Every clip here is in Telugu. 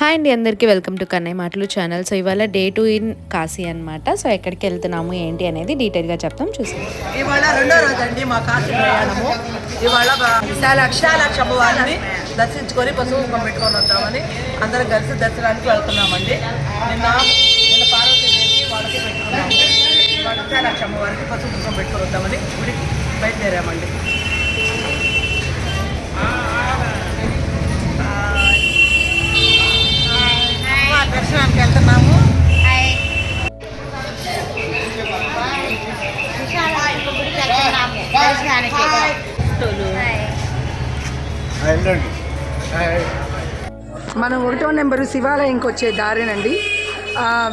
హాయ్ అండి అందరికీ welcome to Kannayya Matalu channel. So ఇవాళ డే టు ఇన్ కాశీ అన్నమాట. సో ఎక్కడికి వెళ్తున్నాము ఏంటి అనేది డీటెయిల్గా చెప్తాం చూసాం ఇవాళ రెండో రోజు అండి మా కాశీ ప్రయాణము. ఇవాళ విశాలాక్ష అమ్మవారిని దర్శించుకొని పశువు పెట్టుకొని వద్దామని అందరం కలిసి దర్శనానికి వెళ్తున్నామండి. నిన్న నిన్న పార్వతీదేవికి వాళ్ళకి పెట్టుకున్నాము. విశాలాక్ష అమ్మవారికి పశువు పెట్టుకొని వద్దామని గుడికి బయలుదేరామండి. మనం ఒకటో నెంబరు శివాలయంకి వచ్చే దారేనండి.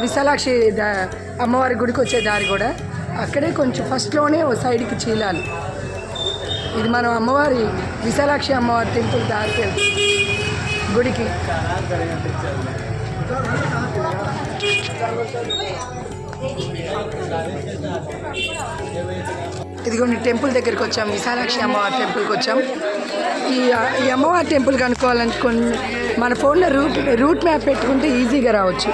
విశాలాక్షి అమ్మవారి గుడికి వచ్చే దారి కూడా. అక్కడే కొంచెం ఫస్ట్లోనే ఓ సైడ్కి చీలాలి. ఇది మనం అమ్మవారి విశాలాక్షి అమ్మవారి టెంపుల్ దారికి వెళ్తాం గుడికి. ఇదిగోండి టెంపుల్ దగ్గరికి వచ్చాం విశాలాక్షి అమ్మవారి టెంపుల్కి వచ్చాం. ఈ ఈ అమ్మవారి టెంపుల్ కనుక్కోవాలనుకుని మన ఫోన్లో రూట్ రూట్ మ్యాప్ పెట్టుకుంటే ఈజీగా రావచ్చు.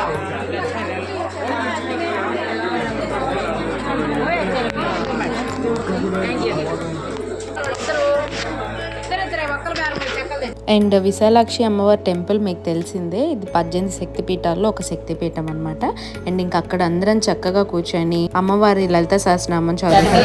అండ్ విశాలాక్షి అమ్మవారి టెంపుల్ మీకు తెలిసిందే. ఇది పద్దెనిమిది శక్తిపీఠాల్లో ఒక శక్తిపీఠం అనమాట అండ్ ఇంకా అక్కడ అందరం చక్కగా కూర్చొని అమ్మవారి లలిత సహస్రనామం చదువు